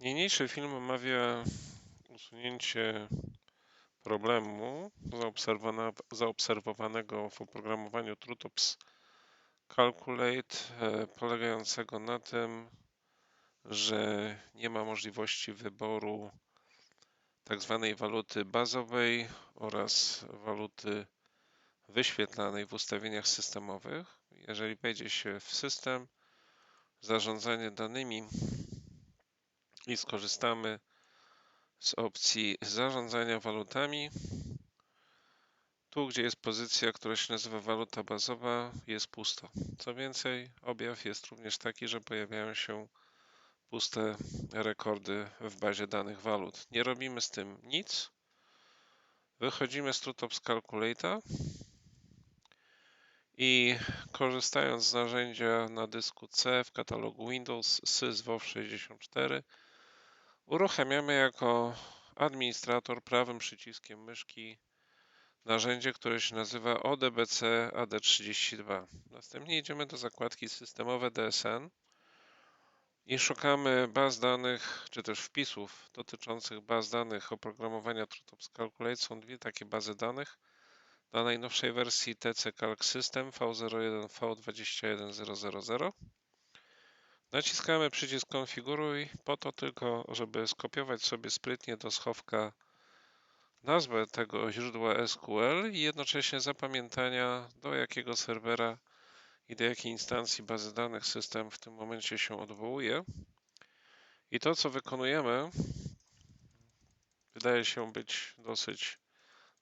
Niniejszy film omawia usunięcie problemu zaobserwowanego w oprogramowaniu TrueTops Calculate, e, polegającego na tym, że nie ma możliwości wyboru tak zwanej waluty bazowej oraz waluty wyświetlanej w ustawieniach systemowych. Jeżeli wejdzie się w system, zarządzanie danymi i skorzystamy z opcji zarządzania walutami. Tu, gdzie jest pozycja, która się nazywa waluta bazowa, jest pusto. Co więcej, objaw jest również taki, że pojawiają się puste rekordy w bazie danych walut. Nie robimy z tym nic. Wychodzimy z TrueTops Calculator i korzystając z narzędzia na dysku C w katalogu Windows syswow64 uruchamiamy jako administrator prawym przyciskiem myszki narzędzie, które się nazywa ODBC AD32. Następnie idziemy do zakładki systemowe DSN i szukamy baz danych, czy też wpisów dotyczących baz danych oprogramowania TrueTops Calculate. Są dwie takie bazy danych na najnowszej wersji TC Calc System V01 V21000. Naciskamy przycisk konfiguruj po to tylko, żeby skopiować sobie sprytnie do schowka nazwę tego źródła SQL i jednocześnie zapamiętania do jakiego serwera i do jakiej instancji bazy danych system w tym momencie się odwołuje. I to, co wykonujemy, wydaje się być dosyć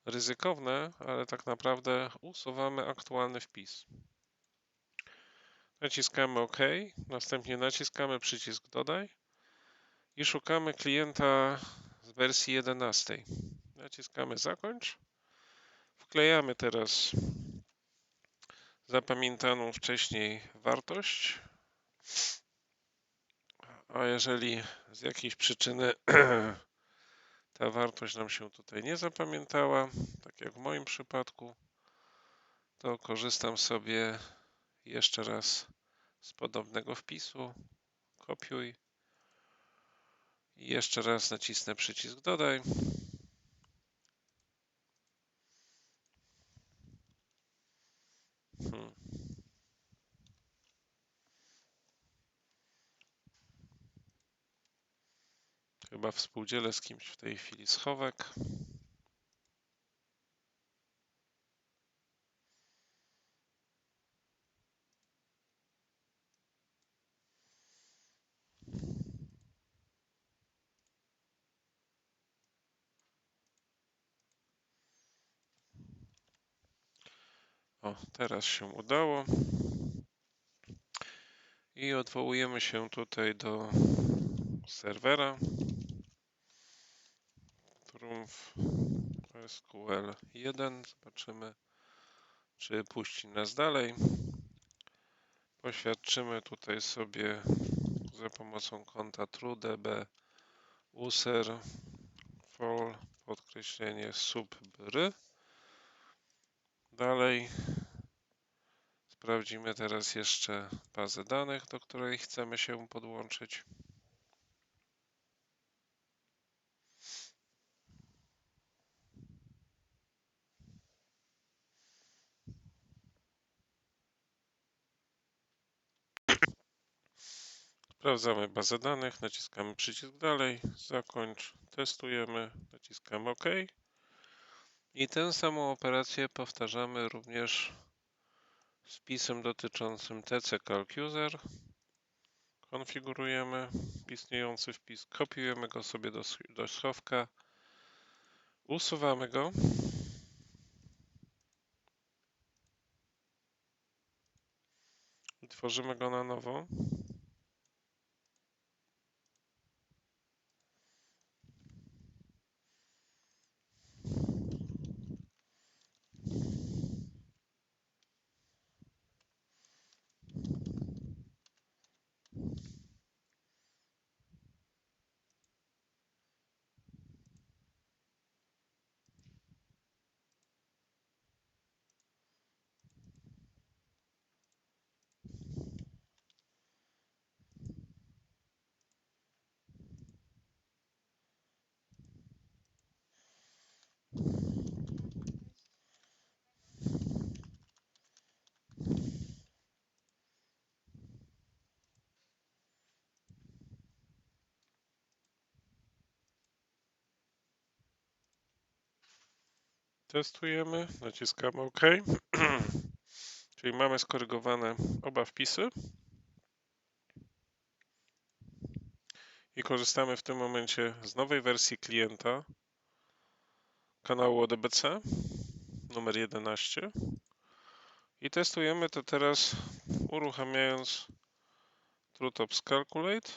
ryzykowne, ale tak naprawdę usuwamy aktualny wpis. Naciskamy OK, następnie naciskamy przycisk Dodaj i szukamy klienta z wersji 11. Naciskamy Zakończ. Wklejamy teraz zapamiętaną wcześniej wartość. A jeżeli z jakiejś przyczyny ta wartość nam się tutaj nie zapamiętała, tak jak w moim przypadku, to korzystam sobie jeszcze raz z podobnego wpisu. Kopiuj. I jeszcze raz nacisnę przycisk dodaj. Hmm. Chyba współdzielę z kimś w tej chwili schowek. O, teraz się udało. I odwołujemy się tutaj do serwera. Trumf SQL 1. Zobaczymy, czy puści nas dalej. Poświadczymy tutaj sobie za pomocą konta TrueDB user for podkreślenie subbry. Dalej sprawdzimy teraz jeszcze bazę danych, do której chcemy się podłączyć. Sprawdzamy bazę danych, naciskamy przycisk dalej, zakończ, testujemy, naciskamy OK. I tę samą operację powtarzamy również z pisem dotyczącym TC. Konfigurujemy istniejący wpis, kopiujemy go sobie do, do schowka, usuwamy go. I tworzymy go na nowo. Testujemy, naciskamy OK. Czyli mamy skorygowane oba wpisy. I korzystamy w tym momencie z nowej wersji klienta kanału ODBC numer 11. I testujemy to teraz uruchamiając TrueTops Calculate.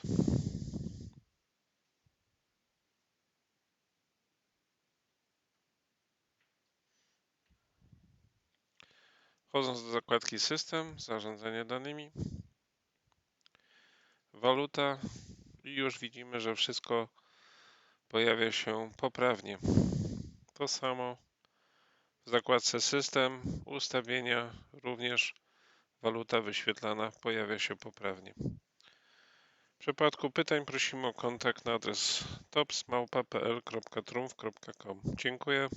Wchodząc do zakładki System, zarządzanie danymi, waluta i już widzimy, że wszystko pojawia się poprawnie. To samo w zakładce System, ustawienia, również waluta wyświetlana pojawia się poprawnie. W przypadku pytań prosimy o kontakt na adres topsmałpa.pl.trumf.com. Dziękuję.